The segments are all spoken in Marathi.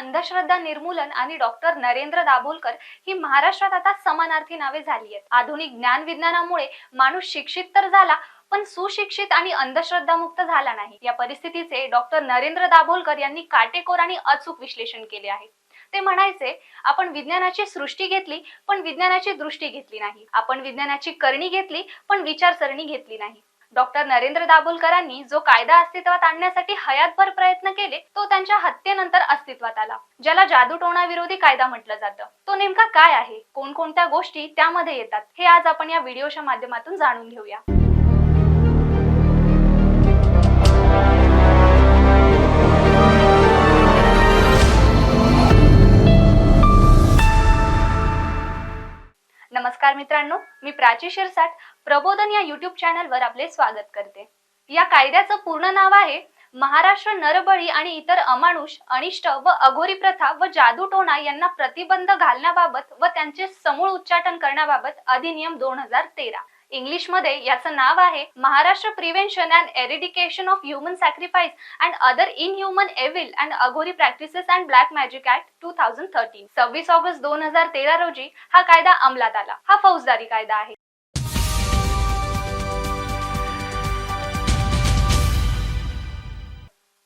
अंधश्रद्धा निर्मूलन आणि डॉक्टर नरेंद्र दाभोलकर ही महाराष्ट्रात आता समानार्थी नावे झाली आहेत. आधुनिक ज्ञान विज्ञानामुळे माणूस शिक्षित तर झाला पण सुशिक्षित आणि अंधश्रद्धामुक्त झाला नाही. या परिस्थितीचे डॉक्टर नरेंद्र दाभोलकर यांनी काटेकोर आणि अचूक विश्लेषण केले आहे. ते म्हणायचे आपण विज्ञानाची सृष्टी घेतली पण विज्ञानाची दृष्टी घेतली नाही. आपण विज्ञानाची करणी घेतली पण विचारसरणी घेतली नाही. डॉक्टर नरेंद्र दाभोलकरांनी जो कायदा अस्तित्वात आणण्यासाठी हयातभर प्रयत्न केले तो त्यांच्या हत्येनंतर अस्तित्वात आला ज्याला जादूटोणाविरोधी कायदा म्हटलं जातं. तो नेमका काय आहे? कोणकोणत्या गोष्टी त्यामध्ये येतात? हे आज आपण या व्हिडिओच्या माध्यमातून जाणून घेऊया. नमस्कार मित्रांनो मी प्राची शिरसाट प्रबोधन या युट्यूब चॅनलवर आपले स्वागत करते. या कायद्याचं पूर्ण नाव आहे महाराष्ट्र नरबळी आणि इतर अमानुष अनिष्ट व अघोरी प्रथा व जादूटोणा यांना प्रतिबंध घालण्याबाबत व त्यांचे समूळ उच्चाटन करण्याबाबत अधिनियम दोन हजार तेरा. इंग्लिशमध्ये याचं नाव आहे Maharashtra prevention and eradication of human sacrifice and other inhuman evil and Aghori practices and black magic act two thousand thirteen. सव्वीस ऑगस्ट दोन हजार तेरा रोजी हा कायदा अंमलात आला. हा फौजदारी कायदा आहे.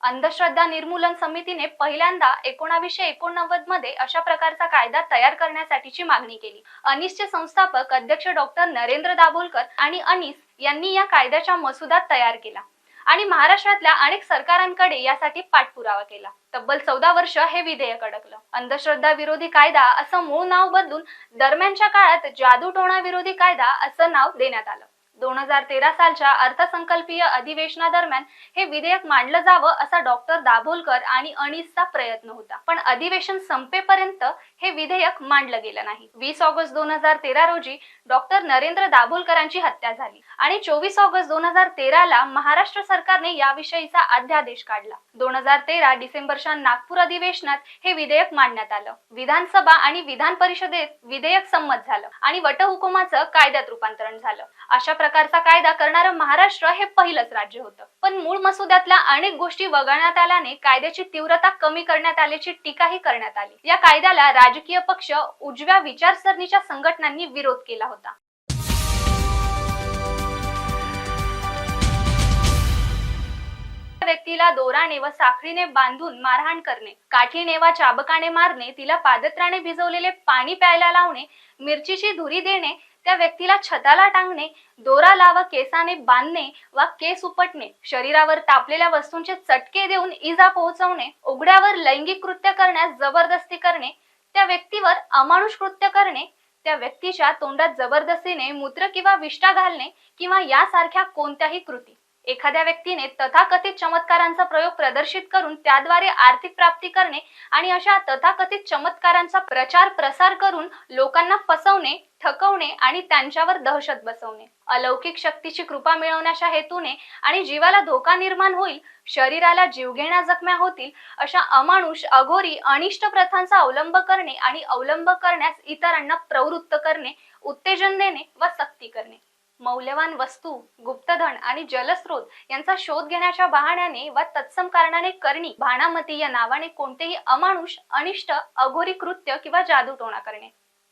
अंधश्रद्धा निर्मूलन समितीने पहिल्यांदा एकोणावीसशे एकोणनव्वदमध्ये अशा प्रकारचा कायदा तयार करण्यासाठीची मागणी केली. अनिसचे संस्थापक अध्यक्ष डॉक्टर नरेंद्र दाभोलकर आणि अनिस यांनी या कायद्याच्या मसुदा तयार केला आणि महाराष्ट्रातल्या अनेक सरकारांकडे यासाठी पाठपुरावा केला. तब्बल चौदा वर्ष हे विधेयक अडकलं. अंधश्रद्धा विरोधी कायदा असं मूळ नाव बदलून दरम्यानच्या काळात जादूटोणा विरोधी कायदा असं नाव देण्यात आलं. दोन हजार तेरा सालच्या अर्थसंकल्पीय अधिवेशनादरम्यान हे विधेयक मांडलं जावं असा डॉक्टर दाभोलकर आणि अनिसचा प्रयत्न होता. पण अधिवेशन संपेपर्यंत हे विधेयक मांडलं गेलं नाही. वीस ऑगस्ट दोन हजार तेरा रोजी डॉक्टर नरेंद्र दाभोलकरांची हत्या झाली आणि चोवीस ऑगस्ट दोन हजार तेराला महाराष्ट्र सरकारने याविषयीचा अध्यादेश काढला. दोन हजार तेरा डिसेंबरच्या नागपूर अधिवेशनात हे विधेयक मांडण्यात आलं. विधानसभा आणि विधान परिषदेत विधेयक संमत झालं आणि वटहुकुमाचं कायद्यात रूपांतरण झालं. अशा प्रकारचा कायदा करणारं महाराष्ट्र हे पहिलंच राज्य होतं. पण मूळ मसुद्यातल्या अनेक गोष्टी वगळण्यात आल्याने कायद्याची तीव्रता कमी करण्यात आल्याची टीकाही करण्यात आली. या कायद्याला राजकीय पक्ष उजव्या विचारसरणीच्या संघटनांनी विरोध केला होता. व्यक्तीला दोराने व साखळीने बांधून मारहाण करणे काठीने वा चाबकाने मारणे तिला पादत्राने भिजवलेले पाणी प्यायला लावणे मिरचीची धुरी देणे त्या व्यक्तीला छताला टांगणे दोरा लावा केसाने बांधणे वा केस उपटणे शरीरावर तापलेल्या वस्तूंचे चटके देऊन इजा पोहोचवणे उघड्यावर लैंगिक कृत्य करण्यास जबरदस्ती करणे त्या व्यक्तीवर अमानुष कृत्य करणे त्या व्यक्तीच्या तोंडात जबरदस्तीने मूत्र किंवा विष्ठा घालणे किंवा यासारख्या कोणत्याही कृती. एखाद्या व्यक्तीने तथाकथित चमत्कारांचा प्रयोग प्रदर्शित करून त्याद्वारे आर्थिक प्राप्ती करणे आणि अशा तथाकथित चमत्कारांचा प्रचार प्रसार करून लोकांना फसवणे थकवणे आणि त्यांच्यावर दहशत बसवणे. अलौकिक शक्तीची कृपा मिळवण्याच्या हेतूने आणि जीवाला धोका निर्माण होईल शरीराला जीवघेण्या जखम्या होतील अशा अमानुष अघोरी अनिष्ट प्रथांचा अवलंब करणे आणि अवलंब करण्यास इतरांना प्रवृत्त करणे उत्तेजन देणे व सक्ती करणे. मौल्यवान वस्तू गुप्तधन आणि जलस्रोत यांचा शोध घेण्याच्या बहाण्याने वा तत्सम कारणाने करणी भाणामती या नावाने कोणतेही अमानुष अनिष्ट अघोरी कृत्य किंवा जादूटोणा करणे.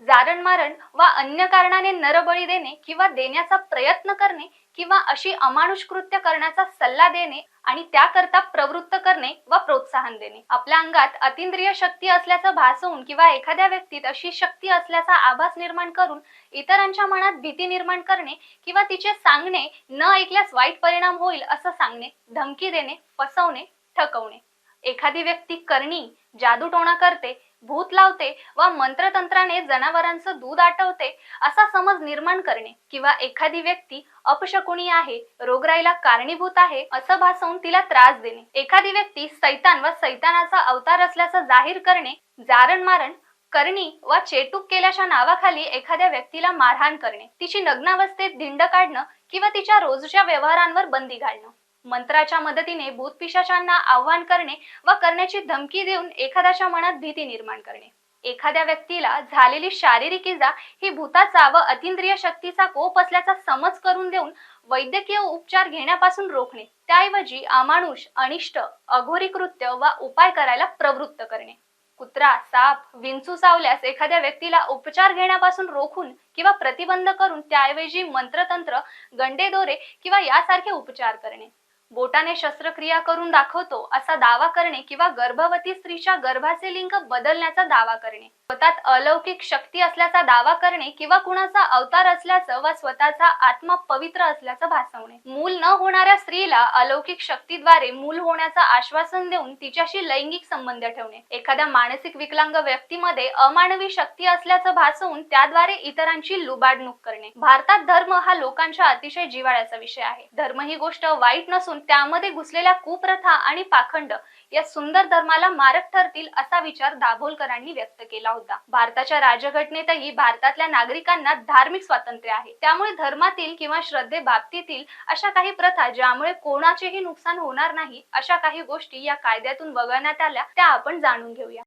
जारण मारण वा अन्य कारणाने नरबळी देणे किंवा देण्याचा प्रयत्न करणे किंवा अशी अमानुष कृत्य करण्याचा सल्ला देणे आणि त्याकरता प्रवृत्त करणे व प्रोत्साहन देणे. आपल्या अंगात अतिंद्रिय शक्ती असल्याचं भासवून किंवा एखाद्या व्यक्तीत अशी शक्ती असल्याचा आभास निर्माण करून इतरांच्या मनात भीती निर्माण करणे किंवा तिचे सांगणे न ऐकल्यास वाईट परिणाम होईल असं सांगणे धमकी देणे फसवणे ठकवणे एखादी व्यक्ती करणी जादूटोणा करते भूत लावते व मंत्रतंत्राने जनावरांचं दूध आटवते असा समज निर्माण करणे किंवा एखादी व्यक्ती अपशकुनी आहे रोगराईला कारणीभूत आहे असं भासवून तिला त्रास देणे. एखादी व्यक्ती सैतान व सैतानाचा अवतार असल्याचं जाहीर करणे जारण मारण करणी वा चेटूक केल्याच्या नावाखाली एखाद्या व्यक्तीला मारहाण करणे तिची नग्नावस्थेत धिंड काढणं किंवा तिच्या रोजच्या व्यवहारांवर बंदी घालणं. मंत्राच्या मदतीने भूतपिशाचांना आव्हान करणे व करण्याची धमकी देऊन एखाद्याच्या मनात भीती निर्माण करणे. एखाद्या व्यक्तीला झालेली शारीरिक इजा ही भूताचा व अतिंद्रिय शक्तीचा कोप असल्याचा समज करून देऊन वैद्यकीय उपचार घेण्यापासून रोखणे. त्याऐवजी अमानुष अनिष्ट अघोरी कृत्य वा उपाय करायला प्रवृत्त करणे. कुत्रा साप विंचू चावल्यास एखाद्या व्यक्तीला उपचार घेण्यापासून रोखून किंवा प्रतिबंध करून त्याऐवजी मंत्रतंत्र गंडेदोरे किंवा यासारखे उपचार करणे. बोटाने शस्त्रक्रिया करून दाखवतो असा दावा करणे किंवा गर्भवती स्त्रीच्या गर्भाचे लिंग बदलण्याचा दावा करणे. स्वतःत अलौकिक शक्ती असल्याचा दावा करणे किंवा कुणाचा अवतार असल्याचं वा स्वतःचा आत्मा पवित्र असल्याचं भासवणे. मूल न होणाऱ्या स्त्रीला अलौकिक शक्तीद्वारे मूल होण्याचं आश्वासन देऊन तिच्याशी लैंगिक संबंध ठेवणे. एखाद्या मानसिक विकलांग व्यक्तीमध्ये अमानवी शक्ती असल्याचं भासवून त्याद्वारे इतरांची लुबाडणूक करणे. भारतात धर्म हा लोकांच्या अतिशय जिव्हाळ्याचा विषय आहे. धर्म ही गोष्ट वाईट नसून त्यामध्ये घुसलेल्या कुप्रथा आणि पाखंड या सुंदर धर्माला मारक ठरतील असा विचार दाभोलकरांनी व्यक्त केला होता. भारताच्या राजघटनेतही भारतातल्या नागरिकांना धार्मिक स्वातंत्र्य आहे. त्यामुळे धर्मातील किंवा श्रद्धे बाबतीतील अशा काही प्रथा ज्यामुळे कोणाचेही नुकसान होणार नाही अशा काही गोष्टी या कायद्यातून वगळण्यात आल्या त्या आपण जाणून घेऊया.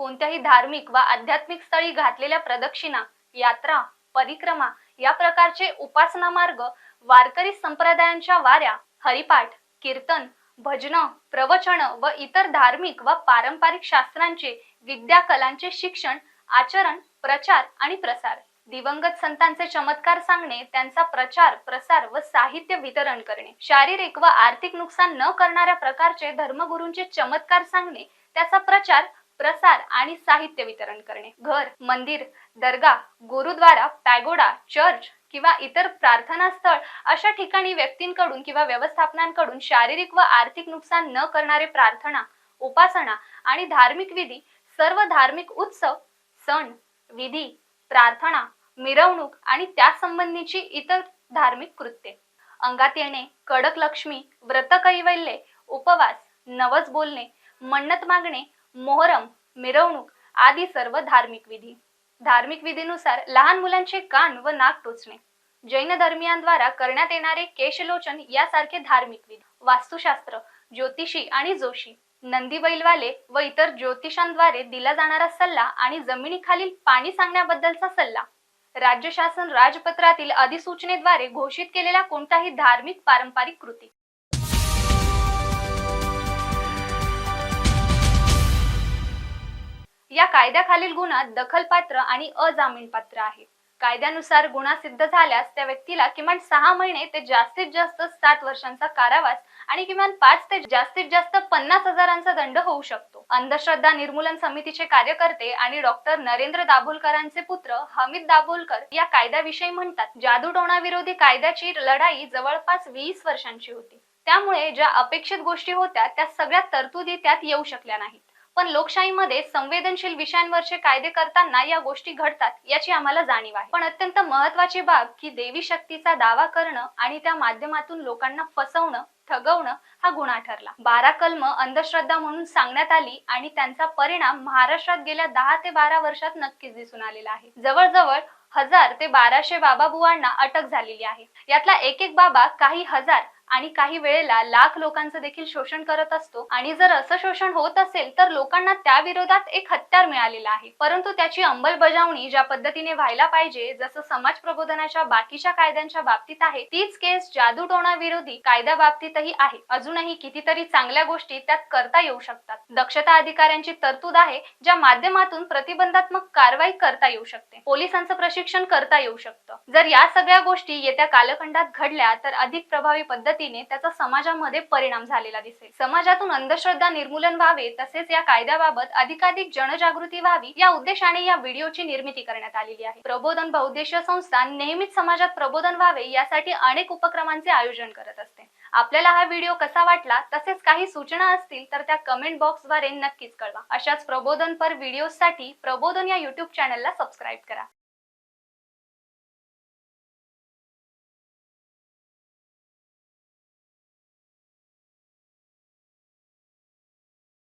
कोणत्याही धार्मिक वा आध्यात्मिक स्थळी घातलेल्या प्रदक्षिणा यात्रा परिक्रमा या प्रकारचे उपासना मार्ग वारकरी संप्रदायांच्या वाऱ्या हरिपाठ कीर्तन भजन प्रवचन व इतर धार्मिक व पारंपरिक शास्त्रांचे विद्या कलांचे शिक्षण आचरण प्रचार आणि प्रसार. दिवंगत संतांचे चमत्कार सांगणे त्यांचा प्रचार प्रसार व साहित्य वितरण करणे. शारीरिक व आर्थिक नुकसान न करणाऱ्या प्रकारचे धर्मगुरूंचे चमत्कार सांगणे त्याचा प्रचार प्रसार आणि साहित्य वितरण करणे. घर मंदिर दर्गा गुरुद्वारा पॅगोडा चर्च किंवा इतर प्रार्थना स्थळ अशा ठिकाणी व्यक्तींकडून किंवा व्यवस्थापनांकडून शारीरिक व आर्थिक नुकसान न करणारे प्रार्थना उपासना आणि धार्मिक विधी सर्व धार्मिक उत्सव सण विधी प्रार्थना मिरवणूक आणि त्यासंबंधीची इतर धार्मिक कृत्ये. अंगात येणे कडक लक्ष्मी व्रत कैवल्ये उपवास नवस बोलणे मन्नत मागणे मोहरम मिरवणूक आदी सर्व धार्मिक विधी. धार्मिक विधीनुसार लहान मुलांचे कान व नाक टोचणे. जैन धर्मियांद्वारा करण्यात येणारे केशलोचन यासारखे धार्मिक विधी. वास्तुशास्त्र ज्योतिषी आणि जोशी. नंदी बैलवाले व इतर ज्योतिषांद्वारे दिला जाणारा सल्ला आणि जमिनीखालील पाणी सांगण्याबद्दलचा सल्ला. राज्य शासन राजपत्रातील अधिसूचनेद्वारे घोषित केलेल्या कोणताही धार्मिक पारंपरिक कृती. या कायद्याखालील गुन्हा दखलपात्र आणि अजामीनपात्र आहे कायद्यानुसार गुन्हा सिद्ध झाल्यास त्या व्यक्तीला किमान सहा महिने ते जास्तीत जास्त सात वर्षांचा कारावास आणि किमान पाच ते जास्तीत जास्त पन्नास हजारांचा दंड होऊ शकतो. अंधश्रद्धा निर्मूलन समितीचे कार्यकर्ते आणि डॉक्टर नरेंद्र दाभोलकरांचे पुत्र हमीद दाभोलकर या कायद्याविषयी म्हणतात जादूटोणाविरोधी कायद्याची लढाई जवळपास वीस वर्षांची होती. त्यामुळे ज्या अपेक्षित गोष्टी होत्या त्या सगळ्या तरतुदी त्यात येऊ शकल्या नाहीत. पण लोकशाहीमध्ये संवेदनशील विषयांवरचे कायदे करताना या गोष्टी घडतात याची आम्हाला जाणीव आहे. पण अत्यंत महत्वाची बाब की देवी शक्तीचा दावा करणं आणि त्या माध्यमातून लोकांना फसवणं ठगवणं हा गुन्हा ठरला. बारा कलम अंधश्रद्धा म्हणून सांगण्यात आली आणि त्यांचा परिणाम महाराष्ट्रात गेल्या दहा ते बारा वर्षात नक्कीच दिसून आलेला आहे. जवळजवळ हजार ते बाराशे बाबा बुवांना अटक झालेली आहे. यातला एक एक बाबा काही हजार आणि काही वेळेला लाख लोकांचं देखील शोषण करत असतो. आणि जर असं शोषण होत असेल तर लोकांना त्या विरोधात एक हत्यार मिळालेलं आहे. परंतु त्याची अंमलबजावणी ज्या पद्धतीने व्हायला पाहिजे जसं समाज प्रबोधनाच्या बाकीच्या कायद्यांच्या बाबतीत आहे तीच केस जादूटोणा विरोधी कायद्या बाबतीतही आहे. अजूनही कितीतरी चांगल्या गोष्टी त्यात करता येऊ शकतात. दक्षता अधिकाऱ्यांची तरतूद आहे ज्या माध्यमातून प्रतिबंधात्मक कारवाई करता येऊ शकते. पोलिसांचं प्रशिक्षण करता येऊ शकतं. जर या सगळ्या गोष्टी येत्या कालखंडात घडल्या तर अधिक प्रभावी पद्धत पद्धतीने त्याचा समाजामध्ये परिणाम झालेला दिसेल. समाजातून अंधश्रद्धा निर्मूलन व्हावे तसेच या कायद्याबाबत अधिकाधिक जनजागृती व्हावी या उद्देशाने या व्हिडिओची निर्मिती करण्यात आलेली आहे. प्रबोधन बहुद्देशीय संस्था नेहमीच समाजात प्रबोधन व्हावे यासाठी अनेक उपक्रमांचे आयोजन करत असते. आपल्याला हा व्हिडिओ कसा वाटला तसेच काही सूचना असतील तर त्या कमेंट बॉक्सद्वारे नक्कीच कळवा. अशाच प्रबोधनपर व्हिडिओसाठी प्रबोधन या युट्यूब चॅनलला सबस्क्राईब करा.